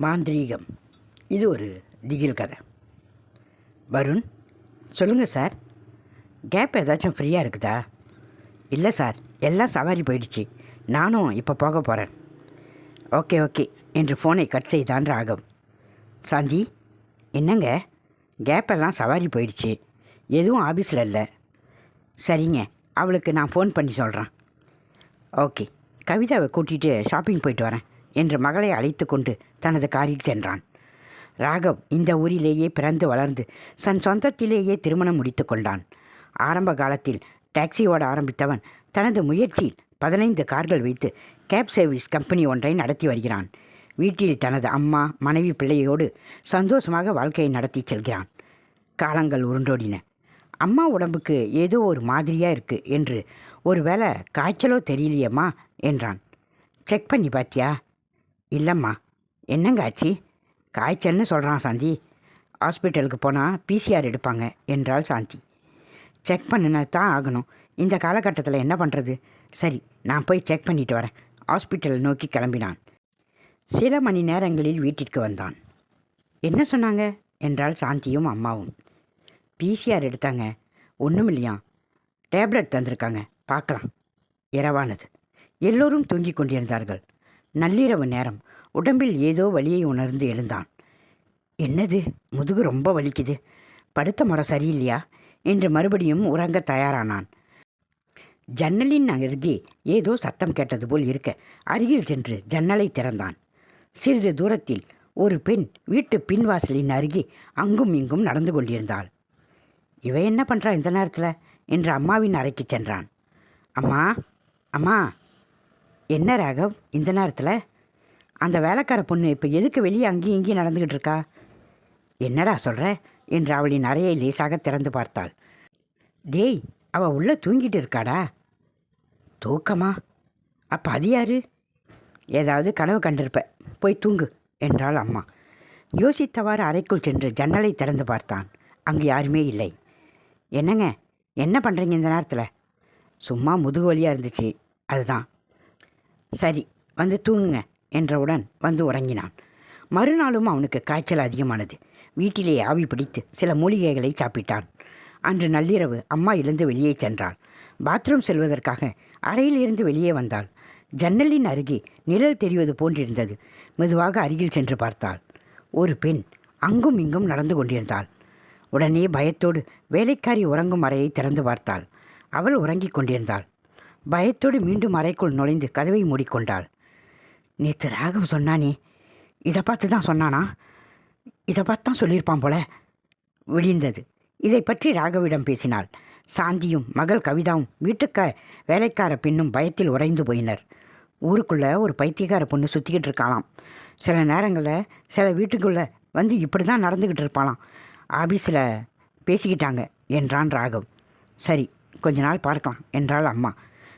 மாந்திரீகம். இது ஒரு திகில் கதை. வருண் சொல்லுங்கள் சார். கேப் ஏதாச்சும் ஃப்ரீயாக இருக்குதா? இல்லை சார் எல்லாம் சவாரி போயிடுச்சு. நானும் இப்போ போக போகிறேன் ஓகே ஓகே என்று ஃபோனை கட் செய்தான் ராகம் சாந்தி என்னங்க? கேப் எல்லாம் சவாரி போயிடுச்சு. எதுவும் ஆஃபீஸில் இல்லை. சரிங்க அவளுக்கு நான் ஃபோன் பண்ணி சொல்கிறேன் ஓகே கவிதாவை கூட்டிகிட்டு ஷாப்பிங் போயிட்டு வரேன். என்று மகளை அழைத்து கொண்டு தனது காரில் சென்றான். ராகவ் இந்த ஊரிலேயே பிறந்து வளர்ந்து தன் சொந்தத்திலேயே திருமணம் முடித்து கொண்டான். ஆரம்ப காலத்தில் டாக்ஸி ஓட ஆரம்பித்தவன் தனது முயற்சியில் பதினைந்து கார்கள் வைத்து கேப் சர்வீஸ் கம்பெனி ஒன்றை நடத்தி வருகிறான். வீட்டில் தனது அம்மா மனைவி பிள்ளையோடு சந்தோஷமாக வாழ்க்கையை நடத்தி செல்கிறான். காலங்கள் உருண்டோடின. அம்மா உடம்புக்கு ஏதோ ஒரு மாதிரியாக இருக்குது என்று ஒருவேளை காய்ச்சலோ தெரியலையேம்மா என்றான். செக் பண்ணி பார்த்தியா இல்லைம்மா. என்னங்க ஆச்சு காய்ச்சல்னு சொல்கிறான் சாந்தி. ஹாஸ்பிட்டலுக்கு போனால் பிசிஆர் எடுப்பாங்க என்றாள் சாந்தி. செக் பண்ணினா தான் ஆகணும். இந்த காலகட்டத்தில் என்ன பண்ணுறது சரி நான் போய் செக் பண்ணிட்டு வரேன். ஹாஸ்பிட்டல் நோக்கி கிளம்பினான். சில மணி நேரங்களில் வீட்டிற்கு வந்தான். என்ன சொன்னாங்க? என்றாள் சாந்தியும் அம்மாவும். பிசிஆர் எடுத்தாங்க. ஒன்றும் இல்லையா டேப்லெட் தந்திருக்காங்க. பார்க்கலாம். இரவானது. எல்லோரும் தூங்கி கொண்டிருந்தார்கள். நள்ளிரவு நேரம். உடம்பில் ஏதோ வலியை உணர்ந்து எழுந்தான். என்னது? முதுகு ரொம்ப வலிக்குது. படுத்த முறை சரியில்லையா? என்று மறுபடியும் உறங்க தயாரானான். ஜன்னலின் அருகே ஏதோ சத்தம் கேட்டது போல் இருக்க அருகில் சென்று ஜன்னலை திறந்தான். சிறிது தூரத்தில் ஒரு பெண் வீட்டு பின்வாசலின் அருகே அங்கும் இங்கும் நடந்து கொண்டிருந்தாள். இவ என்ன பண்ணுறா இந்த நேரத்தில்? என்று அம்மாவின் அறைக்கு சென்றான். அம்மா அம்மா என்ன ராகவ் இந்த நேரத்தில்? அந்த வேலைக்கார பொண்ணு இப்போ எதுக்கு வெளியே அங்கேயும் இங்கேயும் நடந்துக்கிட்டு இருக்கா? என்னடா சொல்கிற என்று அவளின் அறையை லேசாக திறந்து பார்த்தாள். டேய் அவள் உள்ளே தூங்கிட்டு இருக்காடா? தூக்கமா? அப்போ அது யாரு? ஏதாவது கனவு கண்டிருப்ப போய் தூங்கு என்றாள் அம்மா. யோசித்தவாறு அறைக்குள் சென்று ஜன்னலை திறந்து பார்த்தான். அங்கு யாருமே இல்லை. என்னங்க என்ன பண்ணுறீங்க இந்த நேரத்தில்? சும்மா முதுகு வலியாக இருந்துச்சு. அதுதான். சரி வந்து தூங்குங்க என்றவுடன் வந்து உறங்கினான். மறுநாளும் அவனுக்கு காய்ச்சல் அதிகமானது. வீட்டிலே ஆவி பிடித்து சில மூலிகைகளை சாப்பிட்டான். அன்று நள்ளிரவு அம்மா எழுந்து வெளியே சென்றாள். பாத்ரூம் செல்வதற்காக அறையிலிருந்து வெளியே வந்தாள். ஜன்னலின் அருகே நிழல் தெரிவது போன்றிருந்தது. மெதுவாக அருகில் சென்று பார்த்தாள். ஒரு பெண் அங்கும் இங்கும் நடந்து கொண்டிருந்தாள். உடனே பயத்தோடு வேலைக்காரி உறங்கும் அறையை திறந்து பார்த்தாள். அவள் உறங்கிக் கொண்டிருந்தாள். பயத்தோடு மீண்டும் அறைக்குள் நுழைந்து கதவை மூடிக்கொண்டாள். நேற்று ராகவ் சொன்னானே இதை பார்த்து தான் சொன்னானா? இதை பார்த்து தான் சொல்லியிருப்பான் போல விடிந்தது. இதை பற்றி ராகவிடம் பேசினாள். சாந்தியும் மகள் கவிதாவும் வீட்டுக்க வேலைக்கார பெண்ணும் பயத்தில் உறைந்து போயினர். ஊருக்குள்ளே ஒரு பைத்தியக்கார பொண்ணு சுற்றிக்கிட்டு இருக்காளாம். சில நேரங்களில் சில வீட்டுக்குள்ளே வந்து இப்படி தான் நடந்துக்கிட்டு இருப்பாளாம். ஆபீஸில் பேசிக்கிட்டாங்க என்றான் ராகவ். சரி கொஞ்ச நாள் பார்க்கலாம் என்றாள் அம்மா.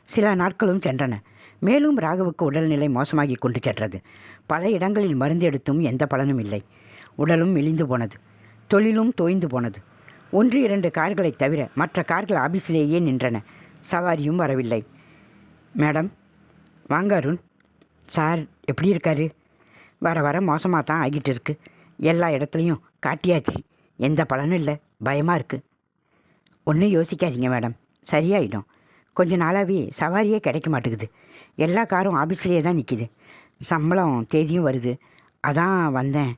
சில நாட்களும் சென்றன. மேலும் ராகவுக்கு உடல்நிலை மோசமாகி கொண்டு சென்றது. பல இடங்களில் மருந்து எடுத்தும் எந்த பலனும் இல்லை. உடலும் இழிந்து போனது. தொழிலும் தோய்ந்து போனது. ஒன்று இரண்டு கார்களைத் தவிர மற்ற கார்கள் ஆபீஸிலேயே நின்றன. சவாரியும் வரவில்லை. மேடம் வாங்க அருண். சார் எப்படி இருக்காரு? வர வர மோசமாக தான் ஆகிட்டு இருக்கு எல்லா இடத்துலையும் காட்டியாச்சு. எந்த பலனும் இல்லை. பயமாக இருக்குது ஒன்றும் யோசிக்காதீங்க மேடம். சரியாயிடும். கொஞ்ச நாளாகவே சவாரியே கிடைக்க மாட்டேங்குது. எல்லா காரும் ஆஃபீஸ்லேயே தான் நிற்கிது சம்பளம் தேதியும் வருது. அதான் வந்தேன்.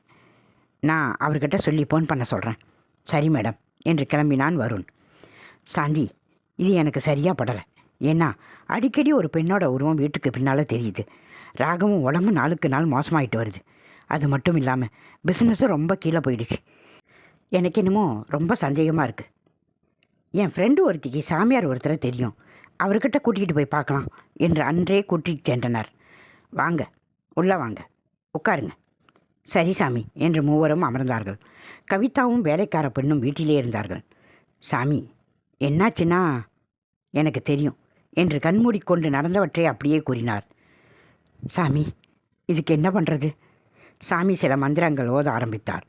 நான் அவர்கிட்ட சொல்லி ஃபோன் பண்ண சொல்கிறேன் சரி மேடம் என்று கிளம்பினான் வருண். சாந்தி இது எனக்கு சரியாக படலை. ஏன்னா அடிக்கடி ஒரு பெண்ணோட உருவம் வீட்டுக்கு பின்னால் தெரியுது. ராகமும் உடம்பு நாளுக்கு நாள் மோசமாயிட்டு வருது. அது மட்டும் இல்லாமல் பிஸ்னஸும் ரொம்ப கீழே போயிடுச்சு. எனக்கு என்னமோ ரொம்ப சந்தேகமாக இருக்குது என் ஃப்ரெண்டு ஒருத்திக்கு சாமியார் ஒருத்தரை தெரியும். அவர்கிட்ட கூட்டிகிட்டு போய் பார்க்கலாம் என்று அன்றே கூட்டிகிட்டு சென்றனர். வாங்க உள்ளே வாங்க உட்காருங்க. சரி சாமி என்று மூவரும் அமர்ந்தார்கள். கவிதாவும் வேலைக்கார பெண்ணும் வீட்டிலே இருந்தார்கள். சாமி என்னாச்சுன்னா? எனக்கு தெரியும் என்று கண்மூடிக்கொண்டு நடந்தவற்றை அப்படியே கூறினார். சாமி இதுக்கு என்ன பண்ணுறது சாமி சில மந்திரங்கள் ஓத ஆரம்பித்தார்.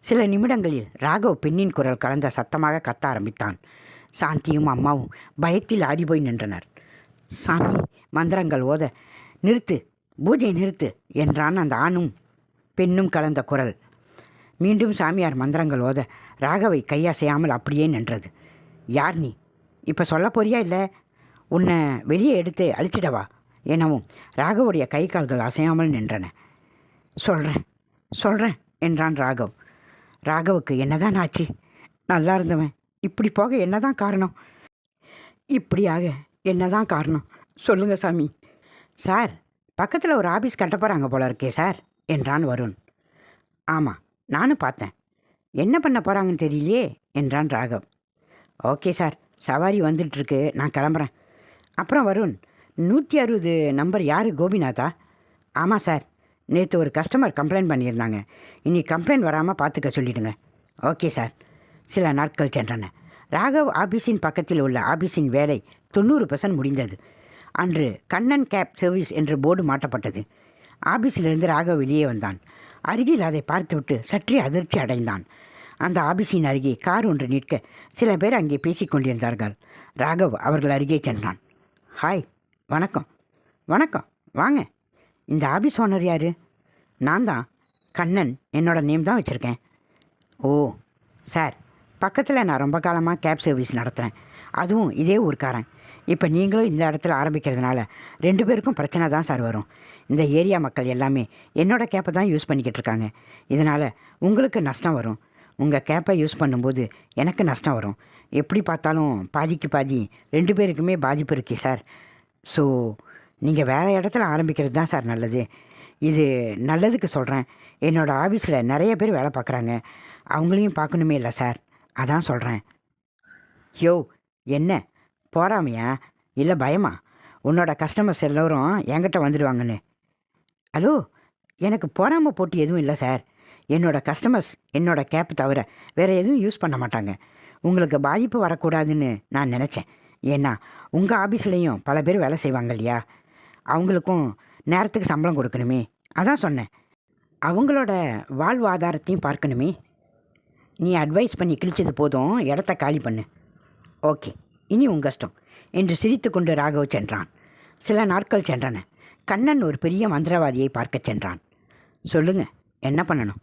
சில நிமிடங்களில் ராகவ் பெண்ணின் குரல் கலந்த சத்தமாக கத்த ஆரம்பித்தான். சாந்தியும் அம்மாவும் பயத்தில் ஆடி போய் நின்றனர். சாமி மந்திரங்கள் ஓத நிறுத்து பூஜை நிறுத்து என்றான் அந்த ஆணும் பெண்ணும் கலந்த குரல். மீண்டும் சாமியார் மந்திரங்கள் ஓத ராகவை கையசையாமல் அப்படியே நின்றது. யார் நீ? இப்போ சொல்ல போறியா இல்லை? உன்னை வெளியே எடுத்து அழிச்சிடவா? எனவும் ராகவுடைய கை கால்கள் அசையாமல் நின்றன. சொல்கிறேன் சொல்கிறேன் என்றான் ராகவ். ராகவுக்கு என்னதான் ஆச்சு? நல்லா இருந்தவன். இப்படி போக என்னதான் காரணம்? இப்படியாக என்னதான் காரணம்? சொல்லுங்க சாமி. சார் பக்கத்தில் ஒரு ஆபீஸ் கட்ட போகிறாங்க போல இருக்கே சார் என்றான் வருண். ஆமாம் நானும் பார்த்தேன். என்ன பண்ண போகிறாங்கன்னு தெரியலையே என்றான் ராகவ். ஓகே சார் சவாரி வந்துட்டுருக்கு நான் கிளம்புறேன். அப்புறம் வருண் நூற்றி அறுபது நம்பர் யார் கோபிநாதா? ஆமாம் சார் நேற்று ஒரு கஸ்டமர் கம்ப்ளைண்ட் பண்ணியிருந்தாங்க. இனி கம்ப்ளைண்ட் வராமல் பார்த்துக்க சொல்லிவிடுங்க ஓகே சார். சில நாட்கள் சென்றன. ராகவ் ஆபீஸின் பக்கத்தில் உள்ள ஆபீஸின் வேலை தொண்ணூறு பெர்சன்ட் முடிந்தது. அன்று கண்ணன் கேப் சர்வீஸ் என்று போர்டு மாட்டப்பட்டது ஆபீஸிலிருந்து ராகவ் வெளியே வந்தான். அருகில் அதை பார்த்துவிட்டு சற்றே அதிர்ச்சி அடைந்தான். அந்த ஆபீஸின் அருகே கார் ஒன்று நிற்க சில பேர் அங்கே பேசிக் கொண்டிருந்தார்கள். ராகவ் அவர்கள் அருகே சென்றான். ஹாய் வணக்கம். வணக்கம். வாங்க. இந்த ஆபீஸ் ஓனர் யார்? நான் தான். கண்ணன். என்னோட நேம் தான் வச்சுருக்கேன். Oh sir. பக்கத்தில் நான் ரொம்ப காலமாக கேப் சர்வீஸ் நடத்துகிறேன் அதுவும் இதே ஊர்க்காரன். இப்போ நீங்களும் இந்த இடத்துல ஆரம்பிக்கிறதுனால ரெண்டு பேருக்கும் பிரச்சனை தான் சார் வரும். இந்த ஏரியா மக்கள் எல்லாமே என்னோட கேப்பை தான் யூஸ் பண்ணிக்கிட்டு இருக்காங்க. இதனால் உங்களுக்கு நஷ்டம் வரும். உங்கள் கேப்பை யூஸ் பண்ணும்போது எனக்கு நஷ்டம் வரும். எப்படி பார்த்தாலும் பாதிக்கு பாதி ரெண்டு பேருக்குமே பாதிப்பு இருக்கு சார். ஸோ நீங்கள் வேறு இடத்துல ஆரம்பிக்கிறது தான் சார் நல்லது. இது நல்லதுக்கு சொல்கிறேன் என்னோடய ஆஃபீஸில் நிறைய பேர் வேலை பார்க்குறாங்க. அவங்களையும் பார்க்கணுமே இல்லை சார். அதான் சொல்கிறேன் யோ என்ன? போகாமையா இல்லை பயமா? உன்னோட கஸ்டமர்ஸ் எல்லோரும் என்கிட்ட வந்துடுவாங்கன்னு ஹலோ எனக்கு போறாமல் போட்டி எதுவும் இல்லை சார் என்னோடய கஸ்டமர்ஸ் என்னோடய கேப் தவிர வேறு எதுவும் யூஸ் பண்ண மாட்டாங்க. உங்களுக்கு பாதிப்பு வரக்கூடாதுன்னு நான் நினச்சேன். ஏன்னா உங்கள் ஆஃபீஸ்லேயும் பல பேர் வேலை செய்வாங்க இல்லையா? அவங்களுக்கும் நேரத்துக்கு சம்பளம் கொடுக்கணுமே. அதான் சொன்னேன். அவங்களோட வாழ்வாதாரத்தையும் பார்க்கணுமே. நீ அட்வைஸ் பண்ணி கிழிச்சது போதும் இடத்த காலி பண்ணு. ஓகே இனி உன் கஷ்டம். என்று சிரித்துக்கொண்டு ராகவ் சென்றான். சில நாட்கள் சென்றன. கண்ணன் ஒரு பெரிய மந்திரவாதியை பார்க்கச் சென்றான். சொல்லுங்க என்ன பண்ணணும்?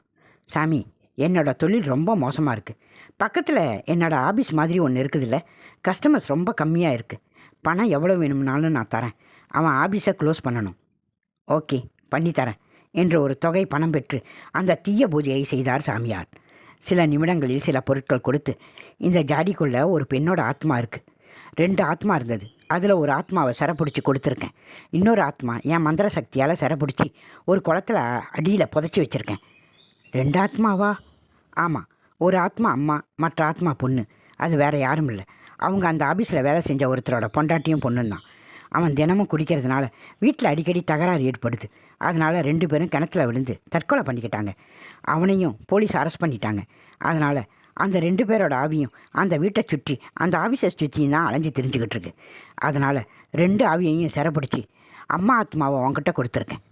சாமி என்னோட தொழில் ரொம்ப மோசமாக இருக்குது பக்கத்தில் என்னோடய ஆபீஸ் மாதிரி ஒன்று இருக்குதுல்ல கஸ்டமர்ஸ் ரொம்ப கம்மியாக இருக்குது பணம் எவ்வளோ வேணும்னாலும் நான் தரேன். அவன் ஆபீஸை க்ளோஸ் பண்ணணும். ஓகே பண்ணி தரேன். என்று ஒரு தொகை பணம் பெற்று அந்த தீய பூஜையை செய்தார் சாமியார். சில நிமிடங்களில் சில பொருட்கள் கொடுத்து இந்த ஜாடிக்குள்ள ஒரு பெண்ணோட ஆத்மா இருக்குது ரெண்டு ஆத்மா இருந்தது. அதில் ஒரு ஆத்மாவை சிறப்பிடிச்சி கொடுத்துருக்கேன். இன்னொரு ஆத்மா என் மந்திர சக்தியால் சிறப்பிடிச்சி ஒரு குளத்துல அடியில் புதைச்சி வச்சுருக்கேன். ரெண்டு ஆத்மாவா? ஆமாம் ஒரு ஆத்மா அம்மா மற்ற ஆத்மா பொண்ணு. அது வேற யாரும் இல்லை. அவங்க அந்த ஆபீஸில் வேலை செஞ்ச ஒருத்தரோட பொண்டாட்டியும் பொண்ணும் தான். அவன் தினமும் குடிக்கிறதுனால வீட்டில் அடிக்கடி தகராறு ஏற்படுது. அதனால் ரெண்டு பேரும் கிணத்துல விழுந்து தற்கொலை பண்ணிக்கிட்டாங்க. அவனையும் போலீஸ் அரெஸ்ட் பண்ணிட்டாங்க. அதனால் அந்த ரெண்டு பேரோட ஆவியும் அந்த வீட்டை சுற்றி அந்த ஆஃபீஸை சுற்றியும் தான் அலைஞ்சு தெரிஞ்சுக்கிட்டு இருக்கு. அதனால் ரெண்டு ஆவியையும் சிறப்பிடிச்சி அம்மா ஆத்மாவை அவங்ககிட்ட கொடுத்துருக்கேன்.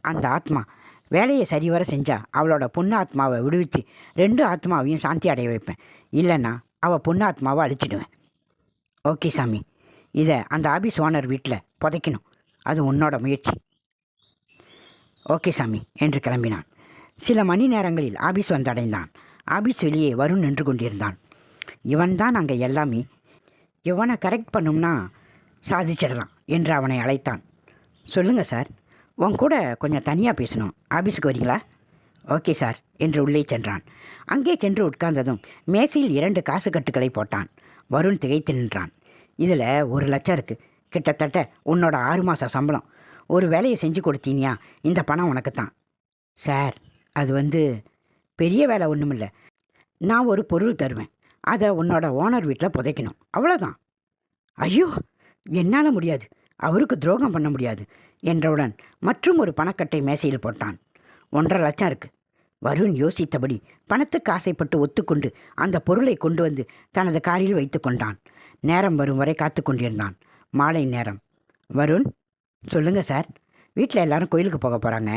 அந்த ஆத்மா வேலையை சரிவர செஞ்சால் அவளோட பொண்ணு ஆத்மாவை விடுவிச்சு ரெண்டு ஆத்மாவையும் சாந்தி அடைய வைப்பேன். இல்லைன்னா அவள் பொண்ணு ஆத்மாவை அழிச்சிடுவேன். ஓகே சாமி. இதை அந்த ஆபீஸ் ஓனர் வீட்டில் புதைக்கணும். அது உன்னோட முயற்சி. ஓகே சாமி என்று கிளம்பினான். சில மணி நேரங்களில் ஆபீஸ் வந்தடைந்தான். ஆபீஸ் வெளியே வருண் நின்று கொண்டிருந்தான். இவன் தான் அங்கே எல்லாமே. இவனை கரெக்ட் பண்ணும்னா சாதிச்சிடலாம் என்று அவனை அழைத்தான். சொல்லுங்கள் சார் உன் கூட கொஞ்சம் தனியாக பேசணும். ஆபீஸுக்கு வரீங்களா? ஓகே சார் என்று உள்ளே சென்றான். அங்கே சென்று உட்கார்ந்ததும் மேசையில் இரண்டு காசு கட்டுகளை போட்டான். வருண் திகைத்து நின்றான். இதில் ஒரு லட்சம் இருக்குது கிட்டத்தட்ட உன்னோட ஆறு மாத சம்பளம். ஒரு வேலையை செஞ்சு கொடுத்தீனியா? இந்த பணம் உனக்கு தான் சார் அது வந்து பெரிய வேலை ஒன்றுமில்ல நான் ஒரு பொருள் தருவேன். அதை உன்னோட ஓனர் வீட்டில் புதைக்கணும். அவ்வளோதான் ஐயோ என்னால் முடியாது. அவருக்கு துரோகம் பண்ண முடியாது என்றவுடன் மற்றும் ஒரு பணக்கட்டை மேசையில் போட்டான். ஒன்றரை லட்சம் இருக்கு. வருண் யோசித்தபடி பணத்துக்கு ஆசைப்பட்டு ஒத்துக்கொண்டு அந்த பொருளை கொண்டு வந்து தனது காரில் வைத்து கொண்டான். நேரம் வரும் வரை காத்து கொண்டிருந்தான். மாலை நேரம். வருண் சொல்லுங்க சார். வீட்டில் எல்லாரும் கோயிலுக்கு போக போகிறாங்க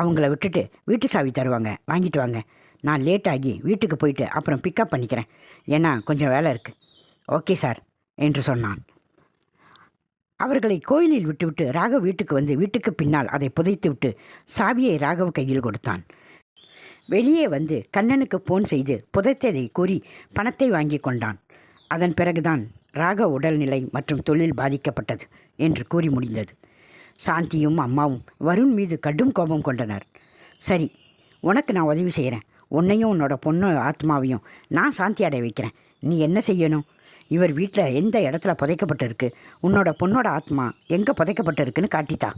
அவங்கள விட்டுட்டு வீட்டு சாவி தருவாங்க. வாங்கிட்டு வாங்க. நான் லேட் ஆகி வீட்டுக்கு போயிட்டு அப்புறம் பிக்கப் பண்ணிக்கிறேன். ஏன்னா கொஞ்சம் வேலை இருக்குது ஓகே சார் என்று சொன்னான். அவர்களை கோயிலில் விட்டுவிட்டு ராகவ் வீட்டுக்கு வந்து வீட்டுக்கு பின்னால் அதை புதைத்துவிட்டு சாவியை ராகவ் கையில் கொடுத்தான். வெளியே வந்து கண்ணனுக்கு ஃபோன் செய்து புதைத்ததை கூறி பணத்தை வாங்கி கொண்டான். அதன் பிறகுதான் ராக உடல்நிலை மற்றும் தொழில் பாதிக்கப்பட்டது என்று கூறி முடிந்தது. சாந்தியும் அம்மாவும் வருண் மீது கடும் கோபம் கொண்டனர். சரி உனக்கு நான் உதவி செய்கிறேன் உன்னையும் உன்னோட பொண்ணு ஆத்மாவையும் நான் சாந்தி அடைய வைக்கிறேன். நீ என்ன செய்யணும்? இவர் வீட்டில் எந்த இடத்துல புதைக்கப்பட்டிருக்கு? உன்னோட பொண்ணோட ஆத்மா எங்கே புதைக்கப்பட்டிருக்குன்னு காட்டித்தா.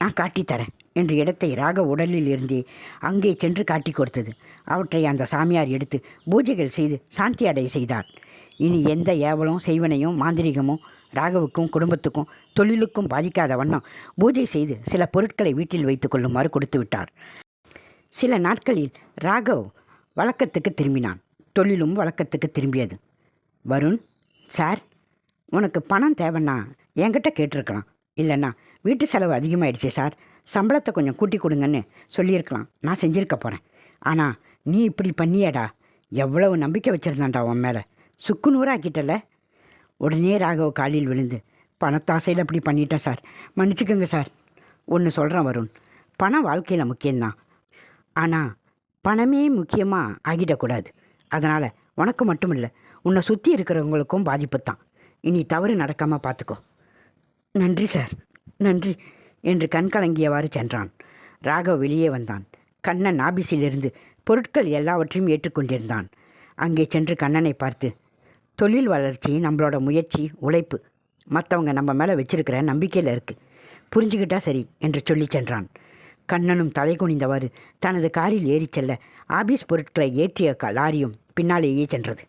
நான் காட்டித்தரேன் என்று இடத்தை ராக உடலில் இருந்தே அங்கே சென்று காட்டி கொடுத்தது. அவற்றை அந்த சாமியார் எடுத்து பூஜைகள் செய்து சாந்தி அடைய செய்தார். இனி எந்த ஏவலும் செய்வனையும் மாந்திரிகமும் ராகவுக்கும் குடும்பத்துக்கும் தொழிலுக்கும் பாதிக்காத வண்ணம் பூஜை செய்து சில பொருட்களை வீட்டில் வைத்து கொள்ளுமாறு கொடுத்து விட்டார் சில நாட்களில் ராகவ் வழக்கத்துக்கு திரும்பினான். தொழிலும் வழக்கத்துக்கு திரும்பியது. வருண் சார் உனக்கு பணம் தேவைன்னா என்கிட்ட கேட்டிருக்கலாம். இல்லைன்னா வீட்டு செலவு அதிகமாயிடுச்சு சார். சம்பளத்தை கொஞ்சம் கூட்டி கொடுங்கன்னு சொல்லியிருக்கலாம். நான் செஞ்சுருக்க போகிறேன் ஆனால் நீ இப்படி பண்ணியடா. எவ்வளவு நம்பிக்கை வச்சுருந்தான்டா உன் மேலே? சுக்கு நூறாக்கிட்டல உடனே ராகவ் காலில் விழுந்து பணத்தாசையில் அப்படி பண்ணிட்டேன் சார். மன்னிச்சுக்கோங்க சார். ஒன்று சொல்கிறேன் வருண். பணம் வாழ்க்கையில் முக்கியம்தான். ஆனால் பணமே முக்கியமாக ஆகிடக்கூடாது. அதனால் உனக்கு மட்டும் இல்லை உன்னை சுற்றி இருக்கிறவங்களுக்கும் பாதிப்பு தான் இனி தவறு நடக்காமல் பார்த்துக்கோ நன்றி சார். நன்றி. என்று கண் கலங்கியவாறு சென்றான். ராகவ் வெளியே வந்தான். கண்ணன் ஆபீஸிலிருந்து பொருட்கள் எல்லாவற்றையும் ஏற்றுக்கொண்டிருந்தான். அங்கே சென்று கண்ணனை பார்த்து தொழில் வளர்ச்சி நம்மளோட முயற்சி உழைப்பு மற்றவங்க நம்ம மேலே வச்சிருக்கிற நம்பிக்கையில் இருக்குது புரிஞ்சுக்கிட்டா சரி என்று சொல்லி சென்றான். கண்ணனும் தலை குனிந்தவாறு தனது காரில் ஏறிச் செல்ல ஆபீஸ் பொருட்களை ஏற்றிய க- லாரியும் பின்னாலேயே சென்றது.